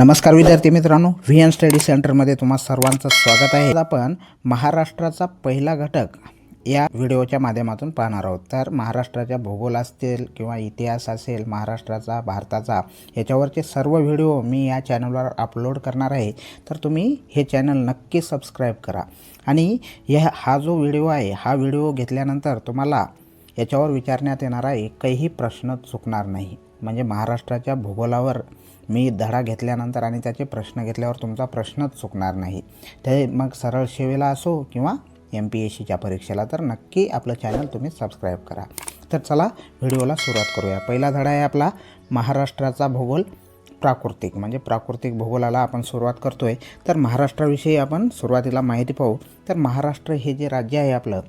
नमस्कार विद्यार्थी मित्रांनो व्ही एन स्टडी सेंटरमध्ये तुम्हा सर्वांचं स्वागत आहे. आपण महाराष्ट्राचा पहिला घटक या व्हिडिओच्या माध्यमातून पाहणार आहोत. तर महाराष्ट्राच्या भूगोल असतील किंवा इतिहास असेल महाराष्ट्राचा भारताचा याच्यावरचे सर्व व्हिडिओ मी या चॅनलवर अपलोड करणार आहे. तर तुम्ही हे चॅनल नक्की सबस्क्राईब करा. आणि या हा जो व्हिडिओ आहे हा व्हिडिओ घेतल्यानंतर तुम्हाला याच्यावर विचारण्यात येणारा एकही प्रश्न चुकणार नाही. म्हणजे महाराष्ट्राच्या भूगोलावर मी धडा घेतल्यानंतर आणि त्याचे प्रश्न घेतल्यावर तुमचा प्रश्नच चुकणार नाही. ते मग सरळ सेवेला असो किंवा एम पी एस सीच्या परीक्षेला तर नक्की आपलं चॅनल तुम्ही सबस्क्राईब करा. तर चला व्हिडिओला सुरुवात करूया. पहिला धडा आहे आपला महाराष्ट्राचा भूगोल प्राकृतिक. म्हणजे प्राकृतिक भूगोलाला आपण सुरुवात करतो आहे तर महाराष्ट्राविषयी आपण सुरुवातीला माहिती पाहू. तर महाराष्ट्र हे जे राज्य आहे आपलं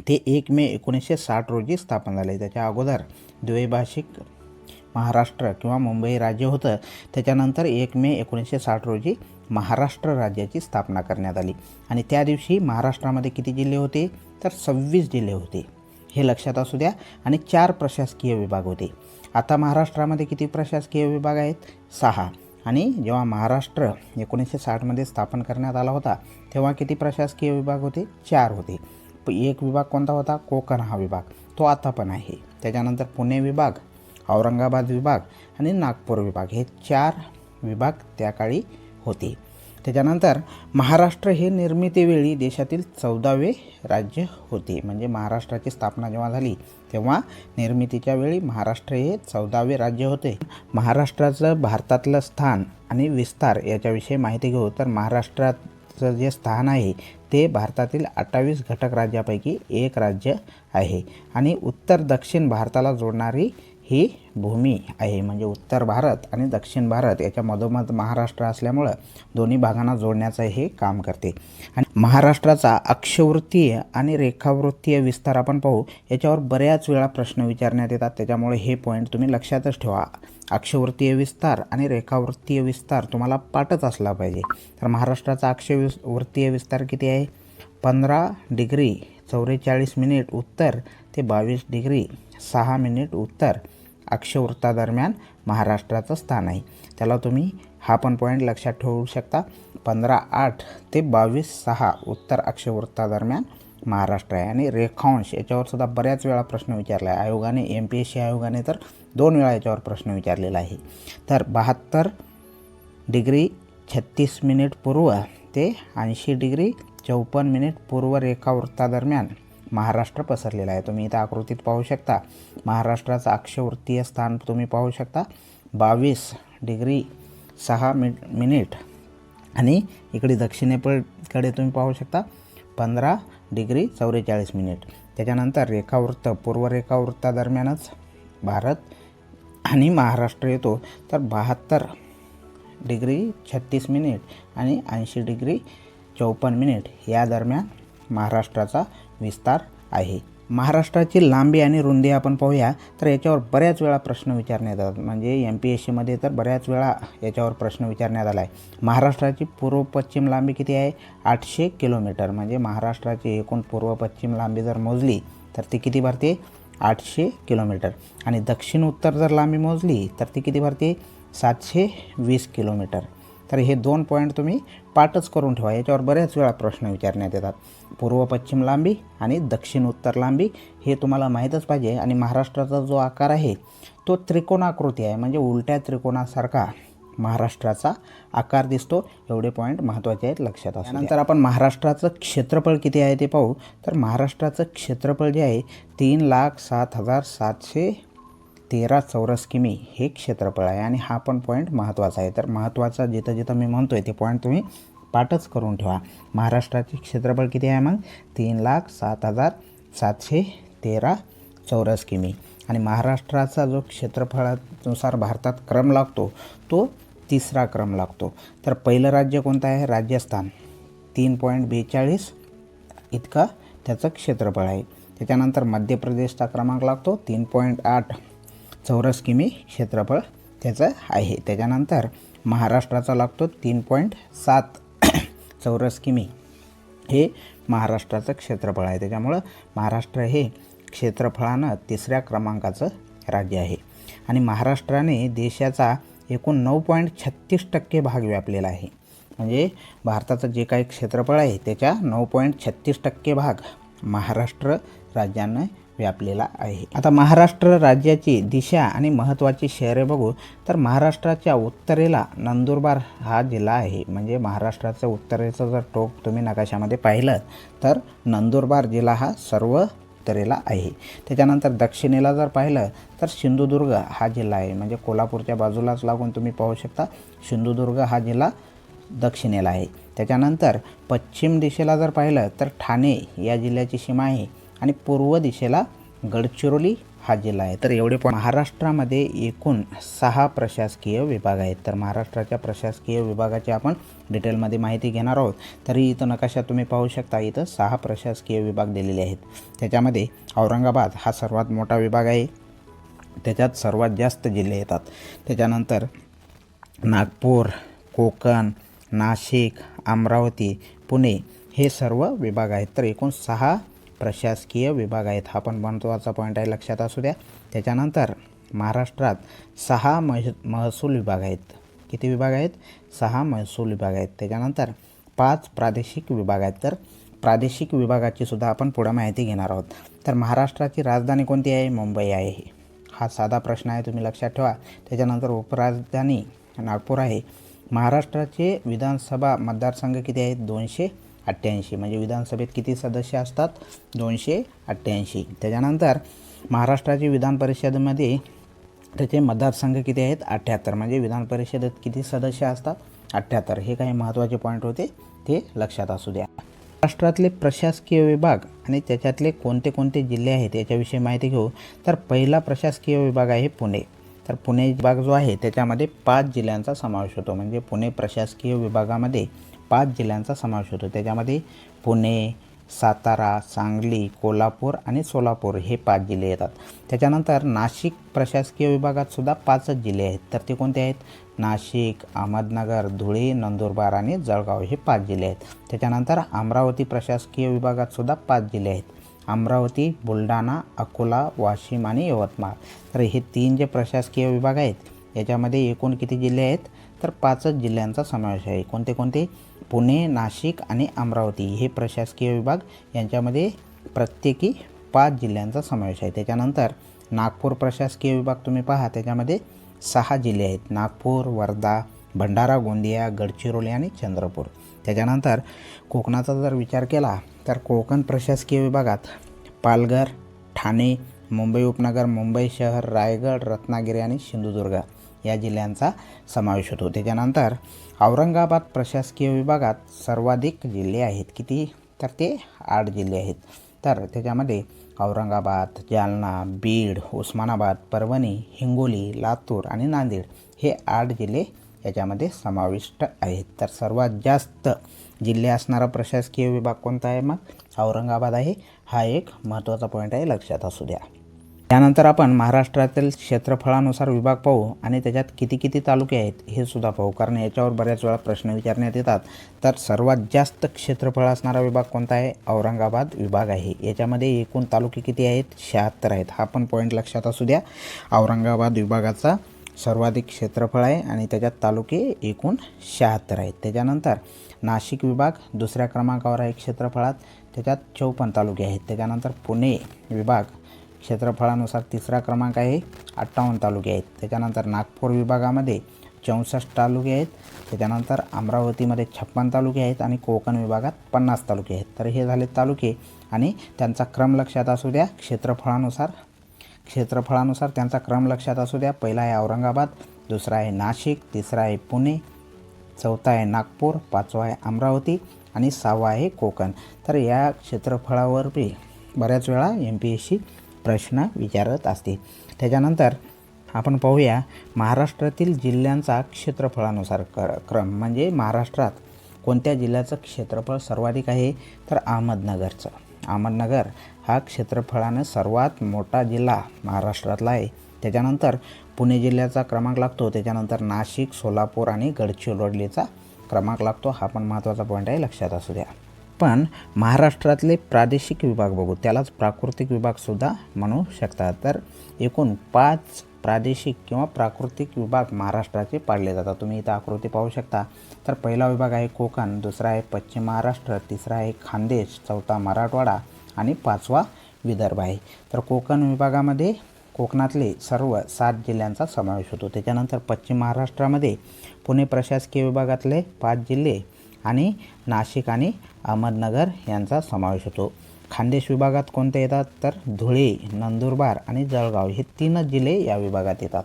ते एक मे एकोणीसशे साठ रोजी स्थापन झाले. त्याच्या अगोदर द्वैभाषिक महाराष्ट्र किंवा मुंबई राज्य होतं. त्याच्यानंतर एक मे एकोणीसशे साठ रोजी महाराष्ट्र राज्याची स्थापना करण्यात आली. आणि त्या दिवशी महाराष्ट्रामध्ये किती जिल्हे होते? तर सव्वीस जिल्हे होते. हे लक्षात असू द्या. आणि चार प्रशासकीय विभाग होते. आता महाराष्ट्रामध्ये किती प्रशासकीय विभाग आहेत? सहा. आणि जेव्हा महाराष्ट्र एकोणीसशे साठमध्ये स्थापन करण्यात आला होता तेव्हा किती प्रशासकीय विभाग होते? चार होते. एक विभाग कोणता होता? कोकण हा विभाग. तो आता पण आहे. त्याच्यानंतर पुणे विभाग औरंगाबाद विभाग आणि नागपूर विभाग हे चार विभाग त्या काळी होते. त्याच्यानंतर महाराष्ट्र हे निर्मितीवेळी देशातील चौदावे राज्य होते. म्हणजे महाराष्ट्राची स्थापना जेव्हा झाली तेव्हा निर्मितीच्या वेळी महाराष्ट्र हे चौदावे राज्य होते. महाराष्ट्राचं भारतातलं स्थान आणि विस्तार याच्याविषयी माहिती घेऊ तर महाराष्ट्राचं जे स्थान आहे ते भारतातील अठ्ठावीस घटक राज्यापैकी एक राज्य आहे. आणि उत्तर दक्षिण भारताला जोडणारी ही भूमी आहे म्हणजे उत्तर भारत आणि दक्षिण भारत याच्या मधोमध महाराष्ट्र असल्यामुळं दोन्ही भागांना जोडण्याचं हे काम करते. आणि महाराष्ट्राचा अक्षवृत्तीय आणि रेखावृत्तीय विस्तार आपण पाहू याच्यावर बऱ्याच वेळा प्रश्न विचारण्यात येतात. त्याच्यामुळे हे पॉईंट तुम्ही लक्षातच ठेवा. अक्षवृत्तीय विस्तार आणि रेखावृत्तीय विस्तार तुम्हाला पाठच असला पाहिजे. तर महाराष्ट्राचा अक्षवृत्तीय विस्तार किती आहे? पंधरा डिग्री चौवेचाळीस मिनिट उत्तर ते बावीस डिग्री सहा मिनिट उत्तर अक्षवृत्तादरम्यान महाराष्ट्राचं स्थान आहे. त्याला तुम्ही हा पण पॉईंट लक्षात ठेवू शकता. पंधरा आठ ते बावीस सहा उत्तर अक्षवृत्तादरम्यान महाराष्ट्र आहे. आणि रेखांश याच्यावर सुद्धा बऱ्याच वेळा प्रश्न विचारला आहे. आयोगाने एम पी एस सी आयोगाने तर दोन वेळा याच्यावर प्रश्न विचारलेला आहे. तर बहात्तर डिग्री छत्तीस मिनिट पूर्व ते ऐंशी डिग्री चौपन्न मिनिट पूर्व रेखावृत्तादरम्यान महाराष्ट्र पसरलेला आहे. तुम्ही इथं आकृतीत पाहू शकता. महाराष्ट्राचं अक्षवृत्तीय स्थान तुम्ही पाहू शकता. बावीस डिग्री सहा मि मिनिट. आणि इकडे दक्षिणेकडे तुम्ही पाहू शकता. पंधरा डिग्री चौवेचाळीस मिनिट. त्याच्यानंतर रेखावृत्त पूर्व रेखावृत्तादरम्यानच भारत आणि महाराष्ट्र येतो. तर बहात्तर डिग्री छत्तीस मिनिट आणि ऐंशी डिग्री चौपन्न मिनिट या दरम्यान महाराष्ट्राचा विस्तार आहे. महाराष्ट्राची लांबी आणि रुंदी आपण पाहूया तर याच्यावर बऱ्याच वेळा प्रश्न विचारण्यात येतात म्हणजे एम पी एस सीमध्ये तर बऱ्याच वेळा याच्यावर प्रश्न विचारण्यात आला आहे महाराष्ट्राची पूर्व पश्चिम लांबी किती आहे? आठशे किलोमीटर. म्हणजे महाराष्ट्राची एकूण पूर्व पश्चिम लांबी जर मोजली तर ती किती भरते? आठशे किलोमीटर. आणि दक्षिण उत्तर जर लांबी मोजली तर ती किती भरते? सातशे वीस किलोमीटर. तर हे दोन पॉईंट तुम्ही पाठच करून ठेवा. याच्यावर बऱ्याच वेळा प्रश्न विचारण्यात येतात. पूर्व पश्चिम लांबी आणि दक्षिण उत्तर लांबी हे तुम्हाला माहीतच पाहिजे. आणि महाराष्ट्राचा जो आकार आहे तो त्रिकोणाकृती आहे. म्हणजे उलट्या त्रिकोणासारखा महाराष्ट्राचा आकार दिसतो. एवढे पॉईंट महत्त्वाचे आहेत लक्षात असू त्यानंतर आपण महाराष्ट्राचं क्षेत्रफळ किती आहे ते पाहू. तर महाराष्ट्राचं क्षेत्रफळ जे आहे तीन लाख सात हजार सातशे तेरा चौरस किमी हे क्षेत्रफळ आहे आणि हा पण पॉईंट महत्त्वाचा आहे. तर महत्त्वाचा जिथं जिथं मी म्हणतो आहे ते पॉईंट तुम्ही पाठच करून ठेवा. महाराष्ट्राचे क्षेत्रफळ किती आहे मग? तीन लाख सात हजार सातशे तेरा चौरस किमी. आणि महाराष्ट्राचा जो क्षेत्रफळानुसार भारतात क्रम लागतो तो तिसरा क्रम लागतो. तर पहिलं राज्य कोणतं आहे? राजस्थान. तीन पॉईंट बेचाळीस इतका त्याचं क्षेत्रफळ आहे. त्याच्यानंतर मध्य प्रदेशचा क्रमांक लागतो तीन पॉईंट आठ. चौरस किमी क्षेत्रफळ त्याचं आहे. त्याच्यानंतर महाराष्ट्राचा लागतो तीन पॉईंट सात चौरस किमी हे महाराष्ट्राचं क्षेत्रफळ आहे. त्याच्यामुळं महाराष्ट्र हे क्षेत्रफळानं तिसऱ्या क्रमांकाचं राज्य आहे. आणि महाराष्ट्राने देशाचा एकूण नऊ पॉईंट छत्तीस टक्के भाग व्यापलेला आहे. म्हणजे भारताचं जे काही क्षेत्रफळ आहे त्याच्या नऊ पॉईंट छत्तीस टक्के भाग महाराष्ट्र राज्यानं व्यापलेला आहे. आता महाराष्ट्र राज्याची दिशा आणि महत्त्वाची शहरे बघू तर महाराष्ट्राच्या उत्तरेला नंदुरबार हा जिल्हा आहे. म्हणजे महाराष्ट्राचं उत्तरेचं जर टोक तुम्ही नकाशामध्ये पाहिलं तर नंदुरबार जिल्हा हा सर्व उत्तरेला आहे. त्याच्यानंतर दक्षिणेला जर पाहिलं तर सिंधुदुर्ग हा जिल्हा आहे. म्हणजे कोल्हापूरच्या बाजूलाच लागून तुम्ही पाहू शकता सिंधुदुर्ग हा जिल्हा दक्षिणेला आहे. त्याच्यानंतर पश्चिम दिशेला जर पाहिलं तर ठाणे या जिल्ह्याची सीमा आहे. आणि पूर्व दिशेला गडचिरोली हा जिल्हा आहे. तर एवढे पण महाराष्ट्रामध्ये एकूण सहा प्रशासकीय विभाग आहेत. तर महाराष्ट्राच्या प्रशासकीय विभागाची आपण डिटेलमध्ये माहिती घेणार आहोत. तरी इथं नकाशात तुम्ही पाहू शकता इथं सहा प्रशासकीय विभाग दिलेले आहेत. त्याच्यामध्ये औरंगाबाद हा सर्वात मोठा विभाग आहे. त्याच्यात सर्वात जास्त जिल्हे येतात. त्याच्यानंतर नागपूर कोकण नाशिक अमरावती पुणे हे सर्व विभाग आहेत. तर एकूण सहा प्रशासकीय विभाग आहेत. हा पण महत्त्वाचा पॉईंट आहे लक्षात असू द्या. त्याच्यानंतर महाराष्ट्रात सहा मह महसूल विभाग आहेत. किती विभाग आहेत? सहा महसूल विभाग आहेत. त्याच्यानंतर पाच प्रादेशिक विभाग आहेत. तर प्रादेशिक विभागाची सुद्धा आपण पुढं माहिती घेणार आहोत. तर महाराष्ट्राची राजधानी कोणती आहे? मुंबई आहे. हा साधा प्रश्न आहे तुम्ही लक्षात ठेवा. त्याच्यानंतर उपराजधानी नागपूर आहे. महाराष्ट्राचे विधानसभा मतदारसंघ किती आहेत? दोनशे अठ्ठ्याऐंशी. म्हणजे विधानसभेत किती सदस्य असतात? दोनशे अठ्ठ्याऐंशी. त्याच्यानंतर महाराष्ट्राची विधान परिषदेमध्ये त्याचे मतदारसंघ किती आहेत? अठ्ठ्याहत्तर. म्हणजे विधान परिषदेत किती सदस्य असतात? अठ्ठ्याहत्तर. हे काही महत्त्वाचे पॉईंट होते ते लक्षात असू द्या. महाराष्ट्रातले प्रशासकीय विभाग आणि त्याच्यातले कोणते कोणते जिल्हे आहेत याच्याविषयी माहिती घेऊ. तर पहिला प्रशासकीय विभाग आहे पुणे. तर पुणे विभाग जो आहे त्याच्यामध्ये पाच जिल्ह्यांचा समावेश होतो. म्हणजे पुणे प्रशासकीय विभागामध्ये पाच जिल्ह्यांचा समावेश होतो. त्याच्यामध्ये पुणे सातारा सांगली कोल्हापूर आणि सोलापूर हे पाच जिल्हे येतात. त्याच्यानंतर नाशिक प्रशासकीय विभागात सुद्धा पाचच जिल्हे आहेत. तर ते कोणते आहेत? नाशिक अहमदनगर धुळे नंदुरबार आणि जळगाव हे पाच जिल्हे आहेत. त्याच्यानंतर अमरावती प्रशासकीय विभागात सुद्धा पाच जिल्हे आहेत. अमरावती बुलढाणा अकोला वाशिम आणि यवतमाळ. तर हे तीन जे प्रशासकीय विभाग आहेत याच्यामध्ये एकूण किती जिल्हे आहेत? तर पाचच जिल्ह्यांचा समावेश आहे. कोणते कोणते? पुणे नाशिक आणि अमरावती हे प्रशासकीय विभाग यांच्यामध्ये प्रत्येकी पाच जिल्ह्यांचा समावेश आहे. त्याच्यानंतर नागपूर प्रशासकीय विभाग तुम्ही पहा त्याच्यामध्ये सहा जिल्हे आहेत. नागपूर वर्धा भंडारा गोंदिया गडचिरोली आणि चंद्रपूर. त्याच्यानंतर कोकणाचा जर विचार केला तर कोकण प्रशासकीय विभागात पालघर ठाणे मुंबई उपनगर मुंबई शहर रायगड रत्नागिरी आणि सिंधुदुर्ग. या जिल्ह्यांचा समावेश होतो. त्याच्यानंतर औरंगाबाद प्रशासकीय विभागात सर्वाधिक जिल्हे आहेत. किती? तर ते आठ जिल्हे आहेत. तर त्याच्यामध्ये औरंगाबाद जालना बीड उस्मानाबाद परभणी हिंगोली लातूर आणि नांदेड हे आठ जिल्हे याच्यामध्ये समाविष्ट आहेत. तर सर्वात जास्त जिल्हे असणारा प्रशासकीय विभाग कोणता आहे मग? औरंगाबाद आहे. हा एक महत्त्वाचा पॉईंट आहे लक्षात असू द्या. त्यानंतर आपण महाराष्ट्रातील क्षेत्रफळानुसार विभाग पाहू आणि त्याच्यात किती किती तालुके आहेत हे सुद्धा पाहू. कारण याच्यावर बऱ्याच वेळा प्रश्न विचारण्यात येतात. तर सर्वात जास्त क्षेत्रफळ असणारा विभाग कोणता आहे? औरंगाबाद विभाग आहे. याच्यामध्ये एकूण तालुके किती आहेत? शहात्तर आहेत. हा पण पॉईंट लक्षात असू द्या. औरंगाबाद विभागाचा सर्वाधिक क्षेत्रफळ आहे आणि त्याच्यात तालुके एकूण शहात्तर आहेत. त्याच्यानंतर नाशिक विभाग दुसऱ्या क्रमांकावर आहे क्षेत्रफळात. त्याच्यात चौपन्न तालुके आहेत. त्याच्यानंतर पुणे विभाग क्षेत्रफळानुसार तिसरा क्रमांक आहे अठ्ठावन्न तालुके आहेत. त्याच्यानंतर नागपूर विभागामध्ये चौसष्ट तालुके आहेत. त्याच्यानंतर अमरावतीमध्ये छप्पन तालुके आहेत आणि कोकण विभागात पन्नास तालुके आहेत. तर हे झाले तालुके आणि त्यांचा क्रम लक्षात असू द्या क्षेत्रफळानुसार. क्षेत्रफळानुसार त्यांचा क्रम लक्षात असू द्या. पहिला आहे औरंगाबाद दुसरा आहे नाशिक तिसरा आहे पुणे चौथा आहे नागपूर पाचवा आहे अमरावती आणि सहावा आहे कोकण. तर या क्षेत्रफळावर बी बऱ्याच वेळा एम पी एस सी प्रश्न विचारत असते. त्याच्यानंतर आपण पाहूया महाराष्ट्रातील जिल्ह्यांचा क्षेत्रफळानुसार कर क्रम. म्हणजे महाराष्ट्रात कोणत्या जिल्ह्याचं क्षेत्रफळ सर्वाधिक आहे? तर अहमदनगरचं. अहमदनगर हा क्षेत्रफळानं सर्वात मोठा जिल्हा महाराष्ट्रातला आहे. त्याच्यानंतर पुणे जिल्ह्याचा क्रमांक लागतो. त्याच्यानंतर नाशिक सोलापूर आणि गडचिरोलीचा क्रमांक लागतो. हा पण महत्त्वाचा पॉईंट आहे लक्षात असू द्या. आपण महाराष्ट्रातले प्रादेशिक विभाग बघू त्यालाच प्राकृतिक विभागसुद्धा म्हणू शकतात. तर एकूण पाच प्रादेशिक किंवा प्राकृतिक विभाग महाराष्ट्राचे पाडले जातात. तुम्ही इथं आकृती पाहू शकता. तर पहिला विभाग आहे कोकण दुसरा आहे पश्चिम महाराष्ट्र तिसरा आहे खानदेश चौथा मराठवाडा आणि पाचवा विदर्भ आहे. तर कोकण विभागामध्ये कोकणातले सर्व सात जिल्ह्यांचा समावेश होतो. त्याच्यानंतर पश्चिम महाराष्ट्रामध्ये पुणे प्रशासकीय विभागातले पाच जिल्हे आणि नाशिक आणि अहमदनगर यांचा समावेश होतो. खानदेश विभागात कोणते येतात? तर धुळे नंदुरबार आणि जळगाव हे तीनच जिल्हे या विभागात येतात.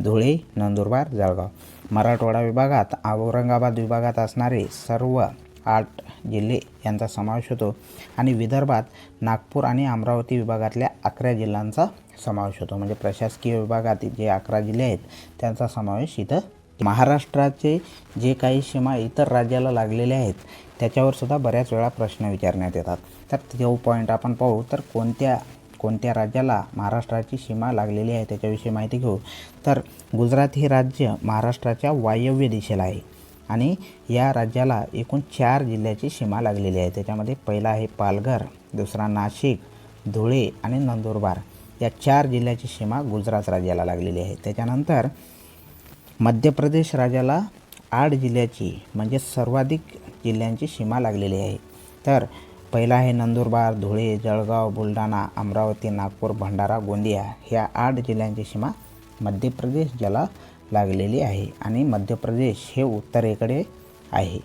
धुळे नंदुरबार जळगाव. मराठवाडा विभागात औरंगाबाद विभागात असणारे सर्व आठ जिल्हे यांचा समावेश होतो आणि विदर्भात नागपूर आणि अमरावती विभागातल्या अकरा जिल्ह्यांचा समावेश होतो. म्हणजे प्रशासकीय विभागात जे अकरा जिल्हे आहेत त्यांचा समावेश इथं महाराष्ट्राचे जे काही सीमा इतर राज्याला लागलेले आहेत त्याच्यावर सुद्धा बऱ्याच वेळा प्रश्न विचारण्यात येतात. तर तो पॉईंट आपण पाहू तर कोणत्या कोणत्या राज्याला महाराष्ट्राची सीमा लागलेली आहे त्याच्याविषयी माहिती घेऊ. तर गुजरात हे राज्य महाराष्ट्राच्या वायव्य दिशेला आहे आणि या राज्याला एकूण चार जिल्ह्याची सीमा लागलेली आहे. त्याच्यामध्ये पहिला आहे पालघर दुसरा नाशिक धुळे आणि नंदुरबार. या चार जिल्ह्याची सीमा गुजरात राज्याला लागलेली आहे. त्याच्यानंतर मध्य प्रदेश राज्याला आठ जिल्ह्याची म्हणजे सर्वाधिक जिल्ह्यांची सीमा लागलेली आहे. तर पहिला आहे नंदुरबार धुळे जळगाव बुलढाणा अमरावती नागपूर भंडारा गोंदिया ह्या आठ जिल्ह्यांची सीमा मध्य प्रदेश ज्याला लागलेली आहे आणि मध्य प्रदेश हे उत्तरेकडे आहे.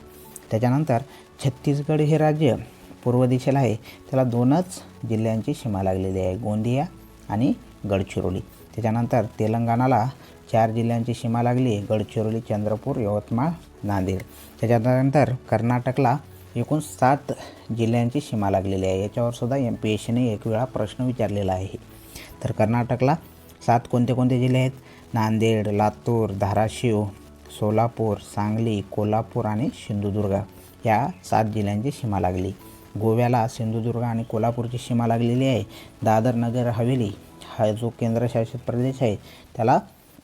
त्याच्यानंतर छत्तीसगड हे राज्य पूर्व दिशेला आहे. त्याला दोनच जिल्ह्यांची सीमा लागलेली आहे गोंदिया आणि गडचिरोली. त्याच्यानंतर तेलंगणाला चार जिल्ह्यांची सीमा लागली गडचिरोली चंद्रपूर यवतमाळ नांदेड. त्याच्यानंतर कर्नाटकला एकूण सात जिल्ह्यांची सीमा लागलेली आहे. याच्यावर सुद्धा एम पी एस सीने एक वेळा प्रश्न विचारलेला आहे. तर कर्नाटकला सात कोणते कोणते जिल्हे आहेत? नांदेड लातूर धाराशिव सोलापूर सांगली कोल्हापूर आणि सिंधुदुर्ग. या सात जिल्ह्यांची सीमा लागली. गोव्याला सिंधुदुर्ग आणि कोल्हापूरची सीमा लागलेली आहे. दादर नगर हवेली हा जो केंद्रशासित प्रदेश आहे त्याला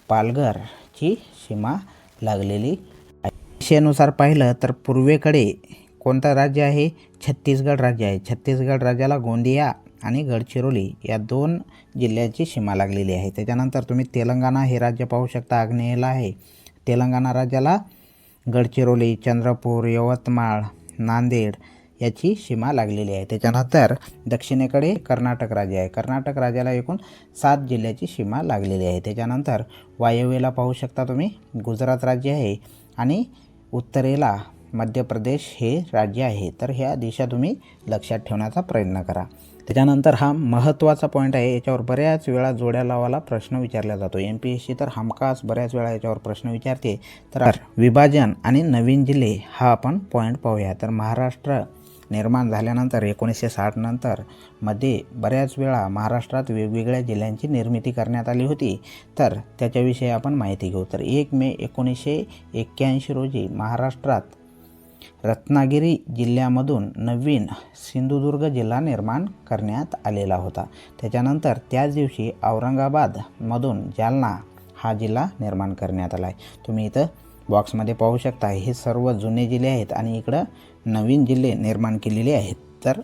पालघरची सीमा लागलेली आहे. दिशेनुसार पाहिलं तर पूर्वेकडे कोणतं राज्य आहे? छत्तीसगड राज्य आहे. छत्तीसगड राज्याला गोंदिया आणि गडचिरोली या दोन जिल्ह्याची सीमा लागलेली आहे. त्याच्यानंतर तुम्ही तेलंगणा हे राज्य पाहू शकता. आग्नेयेला आहे. तेलंगणा राज्याला गडचिरोली चंद्रपूर यवतमाळ नांदेड याची सीमा लागलेली आहे. त्याच्यानंतर दक्षिणेकडे कर्नाटक राज्य आहे. कर्नाटक राज्याला एकूण सात जिल्ह्याची सीमा लागलेली आहे. त्याच्यानंतर वायव्येला पाहू शकता तुम्ही गुजरात राज्य आहे आणि उत्तरेला मध्य प्रदेश हे राज्य आहे. तर ह्या दिशा तुम्ही लक्षात ठेवण्याचा प्रयत्न करा. त्याच्यानंतर हा महत्त्वाचा पॉईंट आहे. याच्यावर बऱ्याच वेळा जोड्या लावाला प्रश्न विचारला जातो. एम पी एस सी तर हमखास बऱ्याच वेळा याच्यावर प्रश्न विचारते. तर विभाजन आणि नवीन जिल्हे हा आपण पॉईंट पाहूया. तर महाराष्ट्र निर्माण झाल्यानंतर एकोणीसशे साठ नंतर मध्ये बऱ्याच वेळा महाराष्ट्रात वेगवेगळ्या जिल्ह्यांची निर्मिती करण्यात आली होती. तर त्याच्याविषयी आपण माहिती घेऊ. तर एक मे एकोणीसशे एक्क्याऐंशी रोजी महाराष्ट्रात रत्नागिरी जिल्ह्यामधून नवीन सिंधुदुर्ग जिल्हा निर्माण करण्यात आलेला होता. त्याच्यानंतर त्याच दिवशी औरंगाबादमधून जालना हा जिल्हा निर्माण करण्यात आला आहे तुम्ही इथं बॉक्समध्ये पाहू शकता. हे सर्व जुने जिल्हे आहेत आणि इकडं नवीन जिल्हे निर्माण केलेले आहेत. तर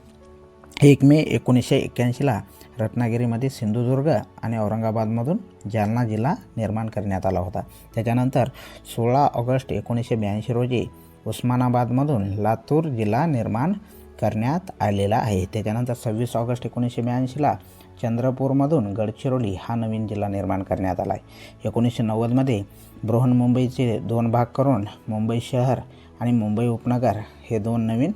एक मे एकोणीसशे एक्क्याऐंशीला रत्नागिरीमध्ये सिंधुदुर्ग आणि औरंगाबादमधून जालना जिल्हा निर्माण करण्यात आला होता. त्याच्यानंतर सोळा ऑगस्ट एकोणीसशे ब्याऐंशी रोजी उस्मानाबादमधून लातूर जिल्हा निर्माण करण्यात आलेला आहे. त्याच्यानंतर सव्वीस ऑगस्ट एकोणीसशे ब्याऐंशीला चंद्रपूरमधून गडचिरोली हा नवीन जिल्हा निर्माण करण्यात आला आहे. एकोणीसशे नव्वदमध्ये बृहन्मुंबईचे दोन भाग करून मुंबई शहर आणि मुंबई उपनगर हे दोन नवीन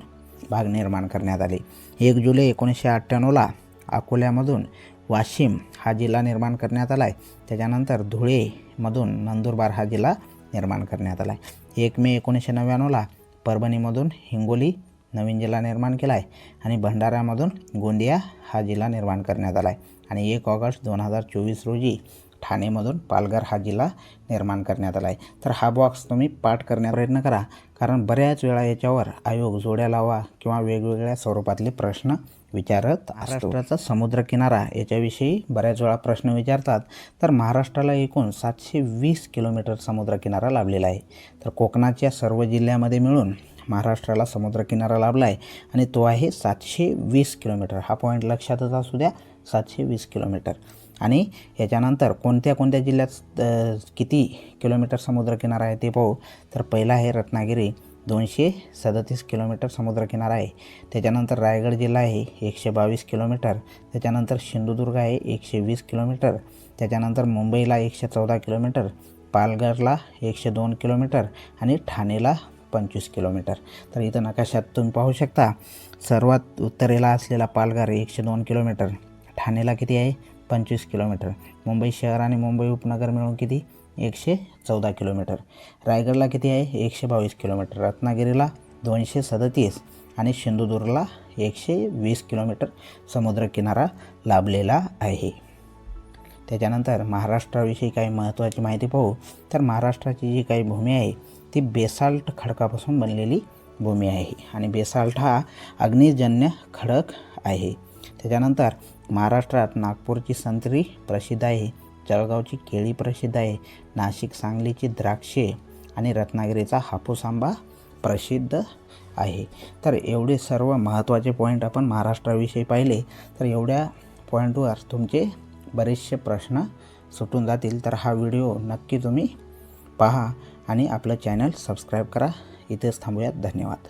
भाग निर्माण करण्यात आले. एक जुलै एकोणीसशे अठ्ठ्याण्णवला अकोल्यामधून वाशिम हा जिल्हा निर्माण करण्यात आला आहे त्याच्यानंतर धुळेमधून नंदुरबार हा जिल्हा निर्माण करण्यात आला आहे एक मे एकोणीसशे नव्याण्णवला परभणीमधून हिंगोली नवीन जिल्हा निर्माण केला आहे आणि भंडाऱ्यामधून गोंदिया हा जिल्हा निर्माण करण्यात आला आहे आणि एक ऑगस्ट दोन हजार चोवीस रोजी ठाणेमधून पालघर हा जिल्हा निर्माण करण्यात आला आहे तर हा बॉक्स तुम्ही पाठ करण्याचा प्रयत्न करा. कारण बऱ्याच वेळा याच्यावर आयोग जोड्या लावा किंवा वेगवेगळ्या स्वरूपातले प्रश्न विचारत महाराष्ट्राचा समुद्रकिनारा याच्याविषयी बऱ्याच वेळा प्रश्न विचारतात. तर महाराष्ट्राला एकूण सातशे वीस किलोमीटर समुद्रकिनारा लाभलेला आहे. तर कोकणाच्या सर्व जिल्ह्यामध्ये मिळून महाराष्ट्राला समुद्रकिनारा लाभला आहे आणि तो आहे सातशे वीस किलोमीटर. हा पॉईंट लक्षातच असू द्या सातशे वीस किलोमीटर. आणि याच्यानंतर कोणत्या कोणत्या जिल्ह्यात किती किलोमीटर समुद्रकिनारा आहे ते पाहू. तर पहिला आहे रत्नागिरी दोनशे सदतीस किलोमीटर समुद्रकिनारा आहे. त्याच्यानंतर रायगड जिल्हा आहे एकशे बावीस किलोमीटर. त्याच्यानंतर सिंधुदुर्ग आहे एकशे वीस किलोमीटर. त्याच्यानंतर मुंबईला एकशे चौदा किलोमीटर पालघरला एकशे दोन किलोमीटर आणि ठाणेला पंचवीस किलोमीटर. तर इथं नकाशात तुम्ही पाहू शकता सर्वात उत्तरेला असलेला पालघर एकशे दोन किलोमीटर. ठाणेला किती आहे? पंचवीस किलोमीटर. मुंबई शहर आणि मुंबई उपनगर मिळून किती? एकशे चौदा किलोमीटर. रायगडला किती आहे? एकशे बावीस किलोमीटर. रत्नागिरीला दोनशे सदतीस आणि सिंधुदुर्गला एकशे वीस किलोमीटर समुद्रकिनारा लाभलेला आहे. त्याच्यानंतर महाराष्ट्राविषयी काही महत्त्वाची माहिती पाहू. तर महाराष्ट्राची जी काही भूमी आहे ती बेसाल्ट खडकापासून बनलेली भूमी आहे. आणि बेसाल्ट हा अग्निजन्य खडक आहे. त्याच्यानंतर महाराष्ट्रात नागपूरची संत्री प्रसिद्ध आहे जळगावची केळी प्रसिद्ध आहे नाशिक सांगलीची द्राक्षे आणि रत्नागिरीचा हापूस आंबा प्रसिद्ध आहे. तर एवढे सर्व महत्त्वाचे पॉईंट आपण महाराष्ट्राविषयी पाहिले तर एवढ्या पॉईंटवर तुमचे बरेचसे प्रश्न सुटून जातील. तर हा व्हिडिओ नक्की तुम्ही पहा आणि आपलं चॅनल सबस्क्राईब करा. इथेच थांबूयात. धन्यवाद.